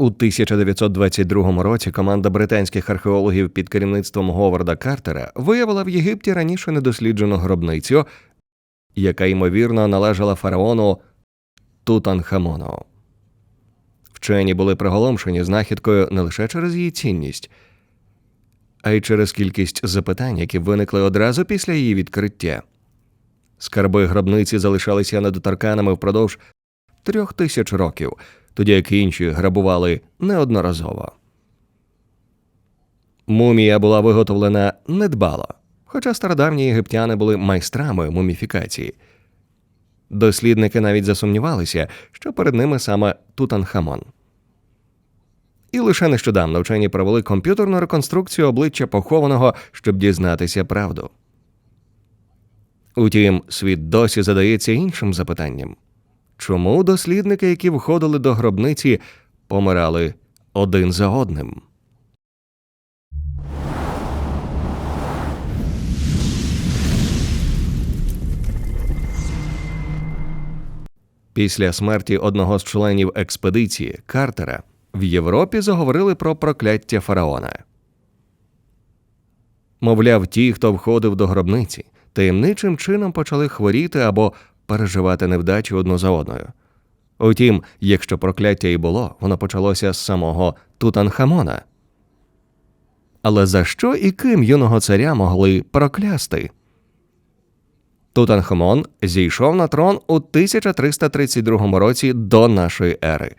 У 1922 році команда британських археологів під керівництвом Говарда Картера виявила в Єгипті раніше недосліджену гробницю, яка ймовірно належала фараону Тутанхамону. Вчені були приголомшені знахідкою не лише через її цінність, а й через кількість запитань, які виникли одразу після її відкриття. Скарби гробниці залишалися недоторканими впродовж трьох тисяч років, тоді як інші грабували неодноразово. Мумія була виготовлена недбало, хоча стародавні єгиптяни були майстрами муміфікації. Дослідники навіть засумнівалися, що перед ними саме Тутанхамон. І лише нещодавно вчені провели комп'ютерну реконструкцію обличчя похованого, щоб дізнатися правду. Утім, світ досі задається іншим запитанням чому дослідники, які входили до гробниці, помирали один за одним? Після смерті одного з членів експедиції Картера в Європі заговорили про прокляття фараона. Мовляв, ті, хто входив до гробниці, таємничим чином почали хворіти або переживати невдачі одну за одною. Утім, якщо прокляття і було, воно почалося з самого Тутанхамона. Але за що і ким юного царя могли проклясти? Тутанхамон зійшов на трон у 1332 році до нашої ери.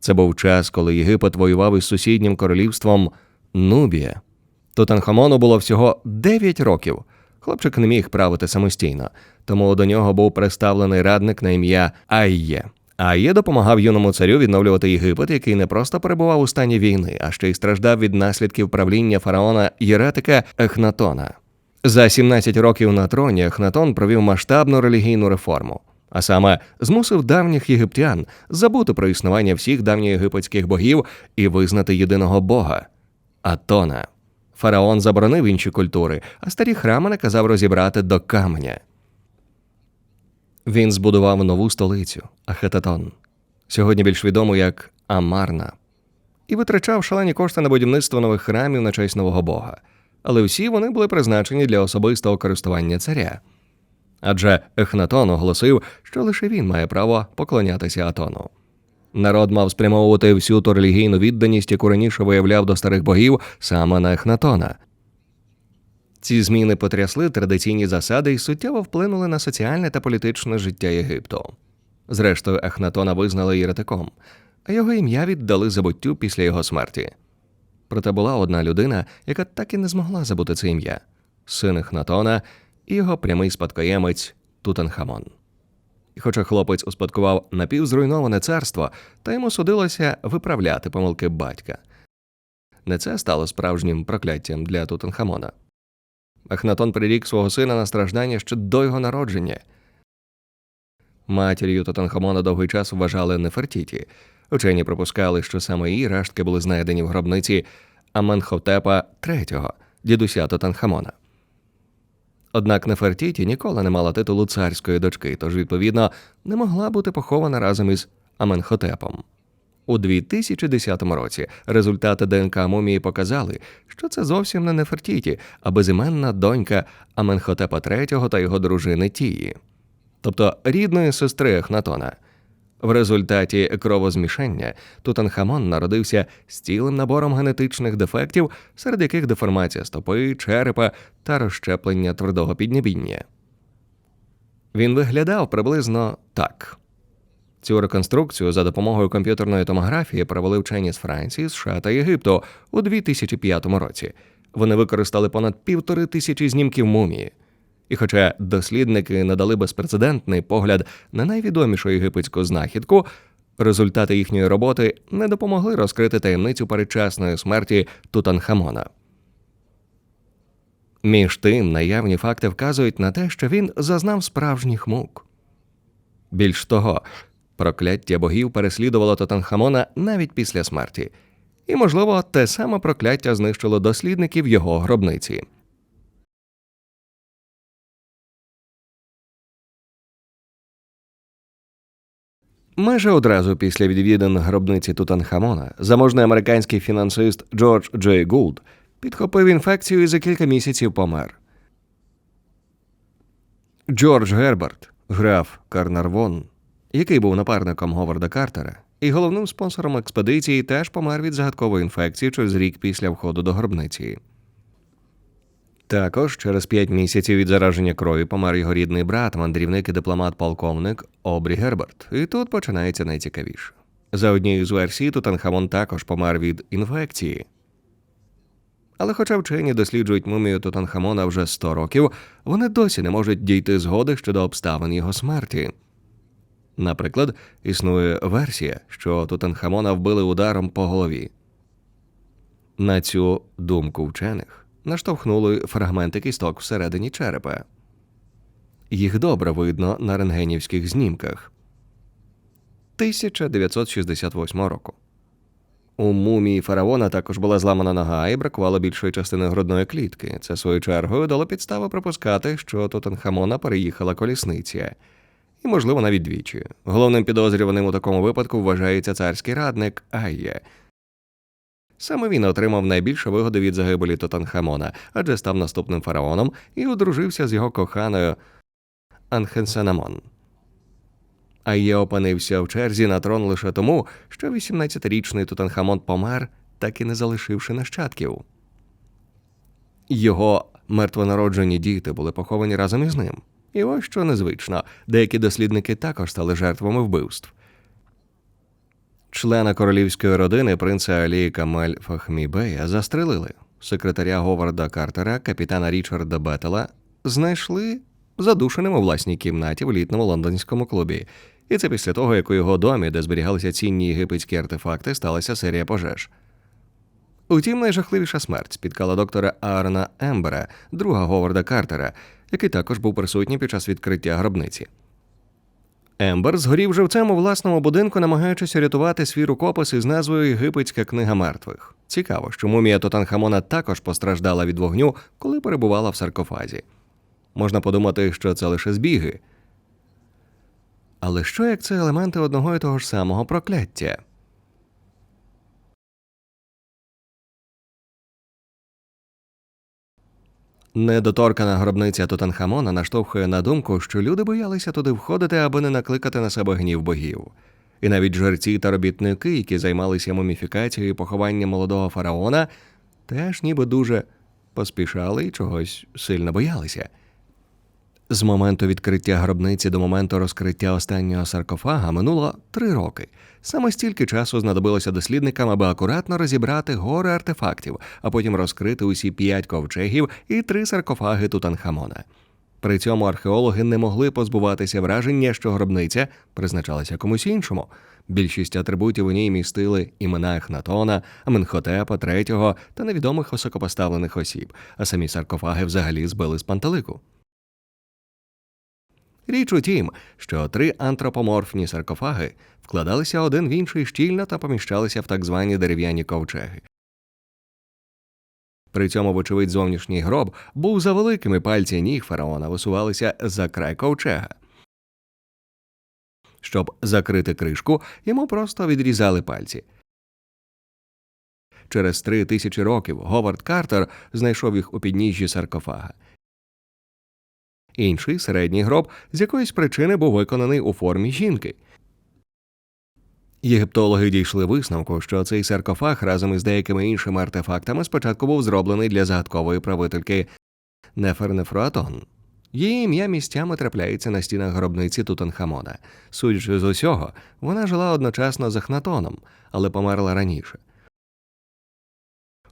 Це був час, коли Єгипет воював із сусіднім королівством Нубія. Тутанхамону було всього 9 років. Хлопчик не міг правити самостійно, тому до нього був представлений радник на ім'я Айє. Айє допомагав юному царю відновлювати Єгипет, який не просто перебував у стані війни, а ще й страждав від наслідків правління фараона Єретика Ехнатона. За 17 років на троні Ехнатон провів масштабну релігійну реформу, а саме змусив давніх єгиптян забути про існування всіх давньоєгипетських богів і визнати єдиного бога Атона. Фараон заборонив інші культури, а старі храми наказав розібрати до каменя. Він збудував нову столицю Ахетатон, сьогодні більш відому як Амарна, і витрачав шалені кошти на будівництво нових храмів на честь нового бога, але всі вони були призначені для особистого користування царя. Адже Ехнатон оголосив, що лише він має право поклонятися Атону. Народ мав спрямовувати всю ту релігійну відданість, яку раніше виявляв до старих богів саме на Ехнатона. Ці зміни потрясли традиційні засади і суттєво вплинули на соціальне та політичне життя Єгипту. Зрештою, Ехнатона визнали єретиком, а його ім'я віддали забуттю після його смерті. Проте була одна людина, яка так і не змогла забути це ім'я син Ехнатона і його прямий спадкоємець Тутанхамон. Хоча хлопець успадкував напівзруйноване царство, та йому судилося виправляти помилки батька. Не це стало справжнім прокляттям для Тутанхамона. Ахнатон прирік свого сина на страждання ще до його народження. Матір'ю Тутанхамона довгий час вважали Нефертіті. Учені припускали, що саме її рештки були знайдені в гробниці Аменхотепа III, дідуся Тутанхамона. Однак Нефертіті ніколи не мала титулу царської дочки, тож, відповідно, не могла бути похована разом із Аменхотепом. У 2010 році результати ДНК мумії показали, що це зовсім не Нефертіті, а безіменна донька Аменхотепа III та його дружини Тії, тобто рідної сестри Ехнатона. В результаті кровозмішання Тутанхамон народився з цілим набором генетичних дефектів, серед яких деформація стопи, черепа та розщеплення твердого піднебіння. Він виглядав приблизно так. Цю реконструкцію за допомогою комп'ютерної томографії провели вчені з Франції, США та Єгипту у 2005 році. Вони використали понад півтори тисячі знімків мумії. І хоча дослідники надали безпрецедентний погляд на найвідомішу єгипетську знахідку, результати їхньої роботи не допомогли розкрити таємницю передчасної смерті Тутанхамона. Між тим, наявні факти вказують на те, що він зазнав справжніх мук. Більш того, прокляття богів переслідувало Тутанхамона навіть після смерті, і, можливо, те саме прокляття знищило дослідників його гробниці. Майже одразу після відвідин гробниці Тутанхамона заможний американський фінансист Джордж Джей Гулд підхопив інфекцію і за кілька місяців помер. Джордж Герберт, граф Карнарвон, який був напарником Говарда Картера і головним спонсором експедиції, теж помер від загадкової інфекції через рік після входу до гробниці. Також через п'ять місяців від зараження крові помер його рідний брат, мандрівник і дипломат-полковник Обрі Герберт. І тут починається найцікавіше. За однією з версій, Тутанхамон також помер від інфекції. Але хоча вчені досліджують мумію Тутанхамона вже 100 років, вони досі не можуть дійти згоди щодо обставин його смерті. Наприклад, існує версія, що Тутанхамона вбили ударом по голові. На цю думку вчених наштовхнули фрагменти кісток всередині черепа. Їх добре видно на рентгенівських знімках 1968 року. У мумії фараона також була зламана нога і бракувало більшої частини грудної клітки. Це своєю чергою дало підстави припускати, що Тутанхамона переїхала колісниця. І, можливо, навіть двічі. Головним підозрюваним у такому випадку вважається царський радник Айє. Саме він отримав найбільше вигоди від загибелі Тутанхамона, адже став наступним фараоном і одружився з його коханою Анхенсенамон. Айє опинився в черзі на трон лише тому, що 18-річний Тутанхамон помер, так і не залишивши нащадків. Його мертвонароджені діти були поховані разом із ним. І ось що незвично, деякі дослідники також стали жертвами вбивств. Члена королівської родини принца Алі Камель Фахмібея застрелили. Секретаря Говарда Картера, капітана Річарда Беттела, знайшли задушеним у власній кімнаті в літному лондонському клубі. І це після того, як у його домі, де зберігалися цінні єгипетські артефакти, сталася серія пожеж. Утім, найжахливіша смерть спіткала доктора Аарона Ембера, друга Говарда Картера, який також був присутній під час відкриття гробниці. Ембер згорів живцем у власному будинку, намагаючись рятувати свій рукопис із назвою Єгипетська книга мертвих. Цікаво, що мумія Тотанхамона також постраждала від вогню, коли перебувала в саркофазі. Можна подумати, що це лише збіги. Але що як це елементи одного і того ж самого прокляття? Недоторкана гробниця Тутанхамона наштовхує на думку, що люди боялися туди входити, аби не накликати на себе гнів богів. І навіть жерці та робітники, які займалися муміфікацією і похованням молодого фараона, теж ніби дуже поспішали і чогось сильно боялися. З моменту відкриття гробниці до моменту розкриття останнього саркофага минуло три роки. Саме стільки часу знадобилося дослідникам, аби акуратно розібрати гори артефактів, а потім розкрити усі п'ять ковчегів і три саркофаги Тутанхамона. При цьому археологи не могли позбуватися враження, що гробниця призначалася комусь іншому. Більшість атрибутів у ній містили імена Ехнатона, Аменхотепа III та невідомих високопоставлених осіб, а самі саркофаги взагалі збили з пантелику. Річ у тім, що три антропоморфні саркофаги вкладалися один в інший щільно та поміщалися в так звані дерев'яні ковчеги. При цьому, вочевидь, зовнішній гроб був за великими пальці ніг фараона висувалися за край ковчега. Щоб закрити кришку, йому просто відрізали пальці. Через три тисячі років Говард Картер знайшов їх у підніжжі саркофага. Інший середній гроб з якоїсь причини був виконаний у формі жінки. Єгиптологи дійшли висновку, що цей саркофаг разом із деякими іншими артефактами спочатку був зроблений для загадкової правительки Нефернефруатон. Її ім'я місцями трапляється на стінах гробниці Тутанхамона. Судячи з усього, вона жила одночасно з Ахнатоном, але померла раніше.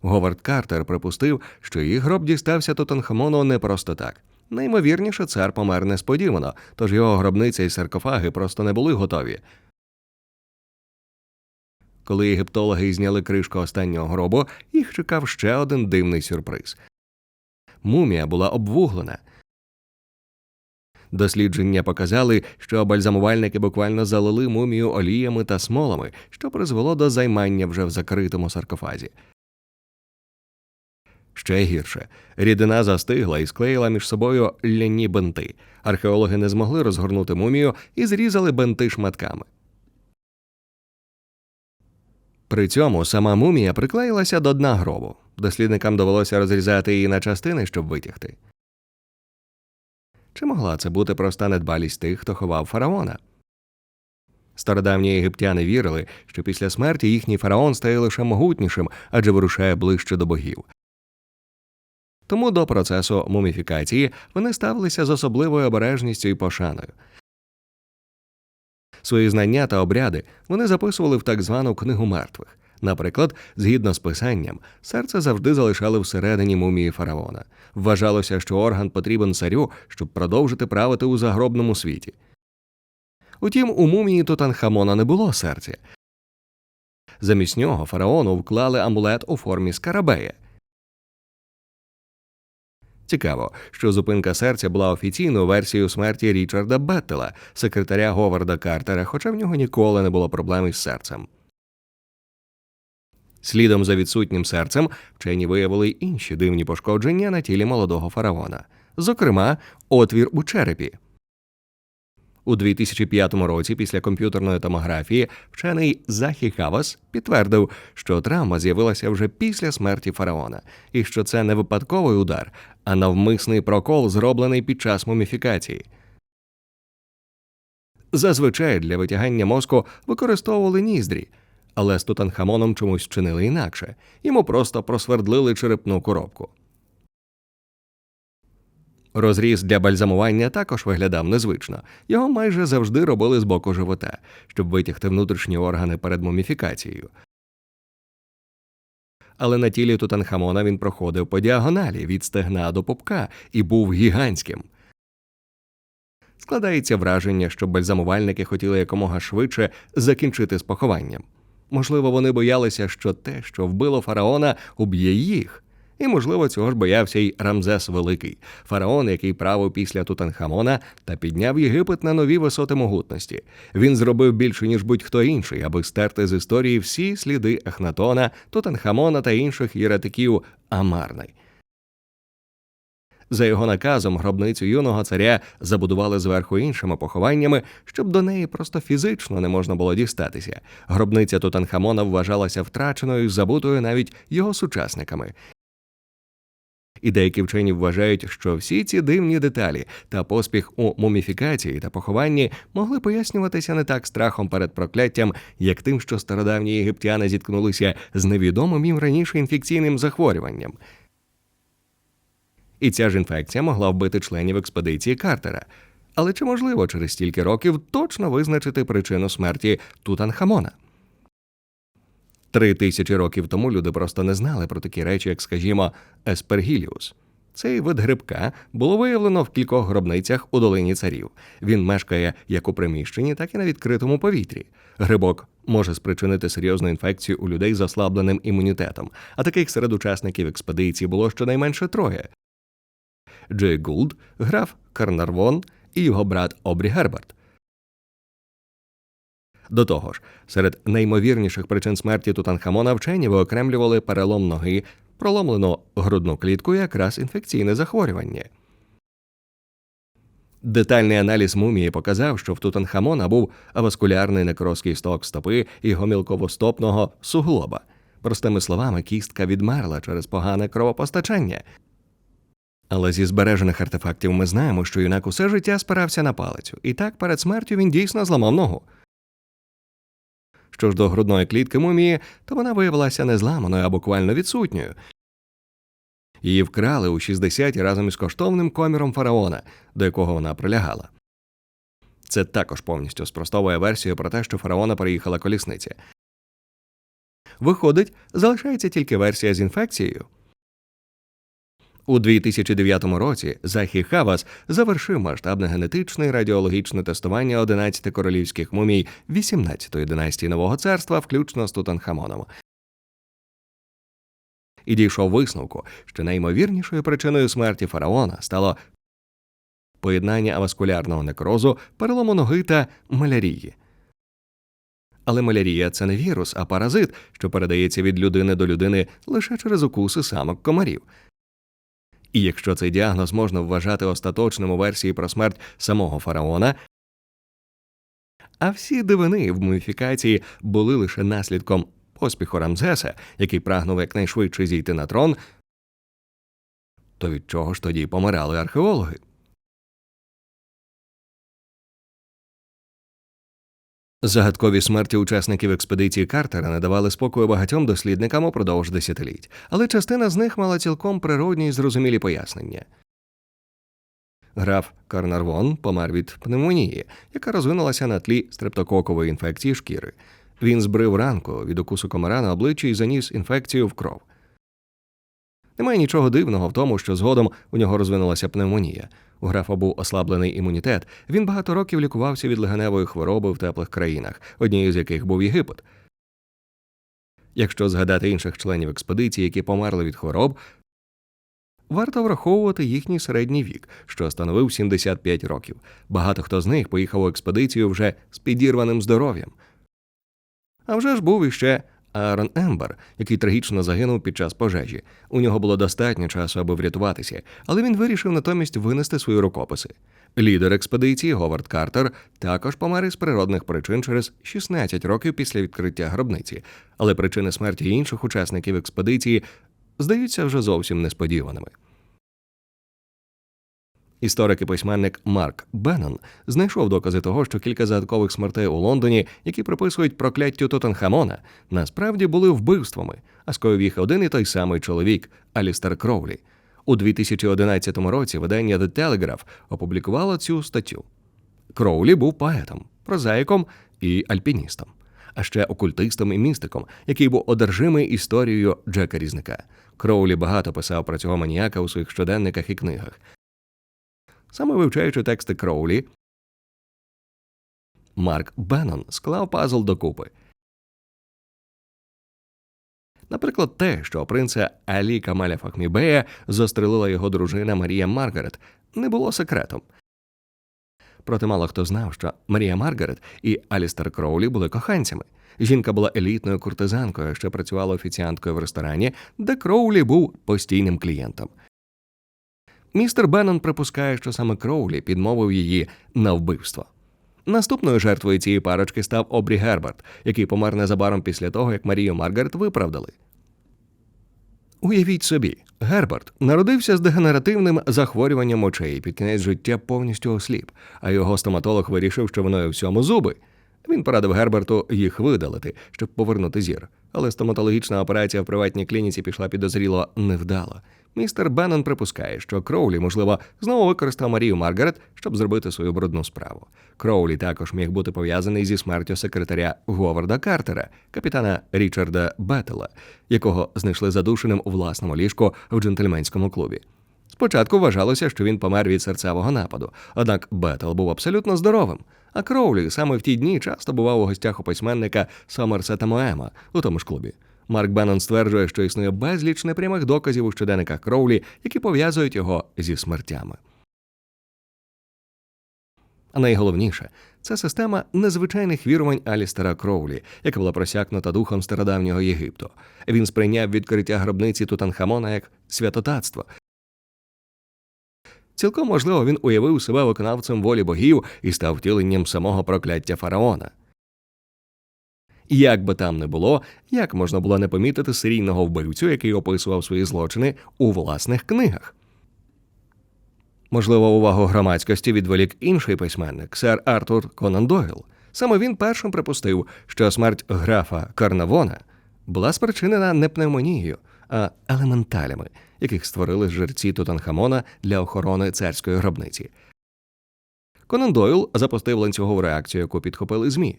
Говард Картер припустив, що її гроб дістався Тутанхамону не просто так. Наймовірніше, цар помер несподівано, тож його гробниця і саркофаги просто не були готові. Коли єгиптологи зняли кришку останнього гробу, їх чекав ще один дивний сюрприз. Мумія була обвуглена. Дослідження показали, що бальзамувальники буквально залили мумію оліями та смолами, що призвело до займання вже в закритому саркофазі. Ще гірше, рідина застигла і склеїла між собою ляні бенти. Археологи не змогли розгорнути мумію і зрізали бенти шматками. При цьому сама мумія приклеїлася до дна гробу. Дослідникам довелося розрізати її на частини, щоб витягти. Чи могла це бути проста недбалість тих, хто ховав фараона? Стародавні єгиптяни вірили, що після смерті їхній фараон стає лише могутнішим, адже вирушає ближче до богів. Тому до процесу муміфікації вони ставилися з особливою обережністю і пошаною. Свої знання та обряди вони записували в так звану книгу мертвих. Наприклад, згідно з писанням, серце завжди залишали всередині мумії фараона. Вважалося, що орган потрібен царю, щоб продовжити правити у загробному світі. Утім, у мумії Тутанхамона не було серця. Замість нього фараону вклали амулет у формі скарабея. Цікаво, що зупинка серця була офіційною версією смерті Річарда Беттела, секретаря Говарда Картера, хоча в нього ніколи не було проблем із серцем. Слідом за відсутнім серцем вчені виявили інші дивні пошкодження на тілі молодого фараона, зокрема, отвір у черепі. У 2005 році, після комп'ютерної томографії, вчений Захі Хавас підтвердив, що травма з'явилася вже після смерті фараона, і що це не випадковий удар, а навмисний прокол, зроблений під час муміфікації. Зазвичай для витягання мозку використовували ніздрі, але з Тутанхамоном чомусь вчинили інакше йому просто просвердлили черепну коробку. Розріз для бальзамування також виглядав незвично. Його майже завжди робили з боку живота, щоб витягти внутрішні органи перед муміфікацією. Але на тілі Тутанхамона він проходив по діагоналі від стегна до пупка і був гігантським. Складається враження, що бальзамувальники хотіли якомога швидше закінчити з похованням. Можливо, вони боялися, що те, що вбило фараона, уб'є їх. І, можливо, цього ж боявся й Рамзес Великий, фараон, який правив після Тутанхамона та підняв Єгипет на нові висоти могутності. Він зробив більше, ніж будь-хто інший, аби стерти з історії всі сліди Ехнатона, Тутанхамона та інших єретиків Амарни. За його наказом гробницю юного царя забудували зверху іншими похованнями, щоб до неї просто фізично не можна було дістатися. Гробниця Тутанхамона вважалася втраченою забутою навіть його сучасниками. І деякі вчені вважають, що всі ці дивні деталі та поспіх у муміфікації та похованні могли пояснюватися не так страхом перед прокляттям, як тим, що стародавні єгиптяни зіткнулися з невідомим їм раніше інфекційним захворюванням. І ця ж інфекція могла вбити членів експедиції Картера. Але чи можливо через стільки років точно визначити причину смерті Тутанхамона? Три тисячі років тому люди просто не знали про такі речі, як, скажімо, еспергіліус. Цей вид грибка було виявлено в кількох гробницях у долині царів. Він мешкає як у приміщенні, так і на відкритому повітрі. Грибок може спричинити серйозну інфекцію у людей з ослабленим імунітетом, а таких серед учасників експедиції було щонайменше троє: Джей Гулд, граф Карнарвон і його брат Обрі Герберт. До того ж, серед наймовірніших причин смерті Тутанхамона вчені виокремлювали перелом ноги, проломлену грудну клітку і якраз інфекційне захворювання. Детальний аналіз мумії показав, що в Тутанхамона був аваскулярний некроз кісток стопи і гомілковостопного суглоба. Простими словами, кістка відмерла через погане кровопостачання. Але зі збережених артефактів ми знаємо, що юнак усе життя спирався на палицю, і так перед смертю він дійсно зламав ногу. Що ж до грудної клітки мумії, то вона виявилася незламаною а буквально відсутньою. Її вкрали у 60-ті разом із коштовним коміром фараона, до якого вона прилягала. Це також повністю спростовує версію про те, що фараона переїхала колісниця. Виходить, залишається тільки версія з інфекцією. У 2009 році Захі Хавас завершив масштабне генетичне і радіологічне тестування 11 королівських мумій 18-ї династії Нового царства, включно з Тутанхамоном. І дійшов висновку, що найімовірнішою причиною смерті фараона стало поєднання аваскулярного некрозу, перелому ноги та малярії. Але малярія це не вірус, а паразит, що передається від людини до людини лише через укуси самок комарів. І якщо цей діагноз можна вважати остаточним у версії про смерть самого фараона, а всі дивини в муміфікації були лише наслідком поспіху Рамзеса, який прагнув якнайшвидше зійти на трон, то від чого ж тоді помирали археологи? Загадкові смерті учасників експедиції Картера не давали спокою багатьом дослідникам упродовж десятиліть, але частина з них мала цілком природні й зрозумілі пояснення. Граф Карнарвон помер від пневмонії, яка розвинулася на тлі стрептококової інфекції шкіри. Він збрив ранку від укусу комара на обличчі і заніс інфекцію в кров. Немає нічого дивного в тому, що згодом у нього розвинулася пневмонія. У графа був ослаблений імунітет. Він багато років лікувався від легеневої хвороби в теплих країнах, однією з яких був Єгипет. Якщо згадати інших членів експедиції, які померли від хвороб, варто враховувати їхній середній вік, що становив 75 років. Багато хто з них поїхав у експедицію вже з підірваним здоров'ям. А вже ж був іще Аарон Ембер, який трагічно загинув під час пожежі. У нього було достатньо часу, аби врятуватися, але він вирішив натомість винести свої рукописи. Лідер експедиції Говард Картер також помер із природних причин через 16 років після відкриття гробниці, але причини смерті інших учасників експедиції здаються вже зовсім несподіваними. Історик і письменник Марк Беннон знайшов докази того, що кілька загадкових смертей у Лондоні, які приписують прокляттю Тутанхамона, насправді були вбивствами, а скоїв їх один і той самий чоловік Алістер Кроулі. У 2011 році видання The Telegraph опублікувало цю статтю. Кроулі був поетом, прозаїком і альпіністом, а ще окультистом і містиком, який був одержимий історією Джека Різника. Кроулі багато писав про цього маніяка у своїх щоденниках і книгах. Саме вивчаючи тексти Кроулі, Марк Беннон склав пазл докупи. Наприклад, те, що принца Алі Камаля Фахмібея застрелила його дружина Марія Маргарет, не було секретом. Проте мало хто знав, що Марія Маргарет і Алістер Кроулі були коханцями. Жінка була елітною куртизанкою, що працювала офіціанткою в ресторані, де Кроулі був постійним клієнтом. Містер Беннон припускає, що саме Кроулі підмовив її на вбивство. Наступною жертвою цієї парочки став Обрі Герберт, який помер незабаром після того, як Марію Маргарет виправдали. Уявіть собі, Герберт народився з дегенеративним захворюванням очей під кінець життя повністю осліп, а його стоматолог вирішив, що воно і всьому зуби. Він порадив Герберту їх видалити, щоб повернути зір. Але стоматологічна операція в приватній клініці пішла підозріло невдало. Містер Беннон припускає, що Кроулі, можливо, знову використав Марію Маргарет, щоб зробити свою брудну справу. Кроулі також міг бути пов'язаний зі смертю секретаря Говарда Картера, капітана Річарда Беттела, якого знайшли задушеним у власному ліжку в джентльменському клубі. Спочатку вважалося, що він помер від серцевого нападу, однак Беттел був абсолютно здоровим. А Кроулі саме в ті дні часто бував у гостях у письменника Сомерсета Моема у тому ж клубі. Марк Беннон стверджує, що існує безліч непрямих доказів у щоденниках Кроулі, які пов'язують його зі смертями. А найголовніше це система незвичайних вірувань Алістера Кроулі, яка була просякнута духом стародавнього Єгипту. Він сприйняв відкриття гробниці Тутанхамона як святотатство. Цілком можливо, він уявив себе виконавцем волі богів і став втіленням самого прокляття фараона. Як би там не було, як можна було не помітити серійного вбивцю, який описував свої злочини у власних книгах? Можливо, увагу громадськості відволік інший письменник, сер Артур Конан Дойл. Саме він першим припустив, що смерть графа Карнавона була спричинена не пневмонією, а елементалями, яких створили жерці Тутанхамона для охорони царської гробниці. Конан Дойл запустив ланцюгову реакцію, яку підхопили ЗМІ,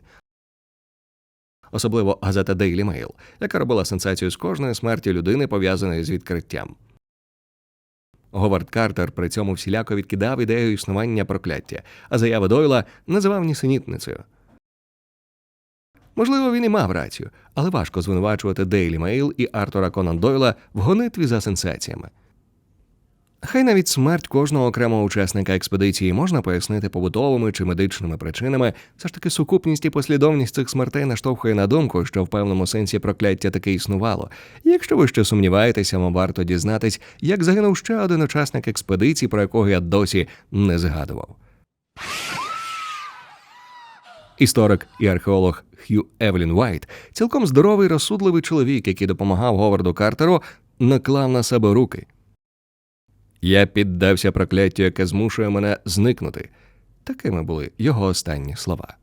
особливо газета Daily Mail, яка робила сенсацію з кожної смерті людини, пов'язаної з відкриттям. Говард Картер при цьому всіляко відкидав ідею існування прокляття, а заяви Дойла називав нісенітницею. Можливо, він і мав рацію, але важко звинувачувати Daily Mail і Артура Конан Дойла в гонитві за сенсаціями. Хай навіть смерть кожного окремого учасника експедиції можна пояснити побутовими чи медичними причинами, все ж таки сукупність і послідовність цих смертей наштовхує на думку, що в певному сенсі прокляття таки існувало. Якщо ви ще сумніваєтеся, вам варто дізнатись, як загинув ще один учасник експедиції, про якого я досі не згадував. Історик і археолог Хью Евлін Уайт, цілком здоровий, розсудливий чоловік, який допомагав Говарду Картеру, наклав на себе руки. Я піддався прокляттю, яке змушує мене зникнути. Такими були його останні слова.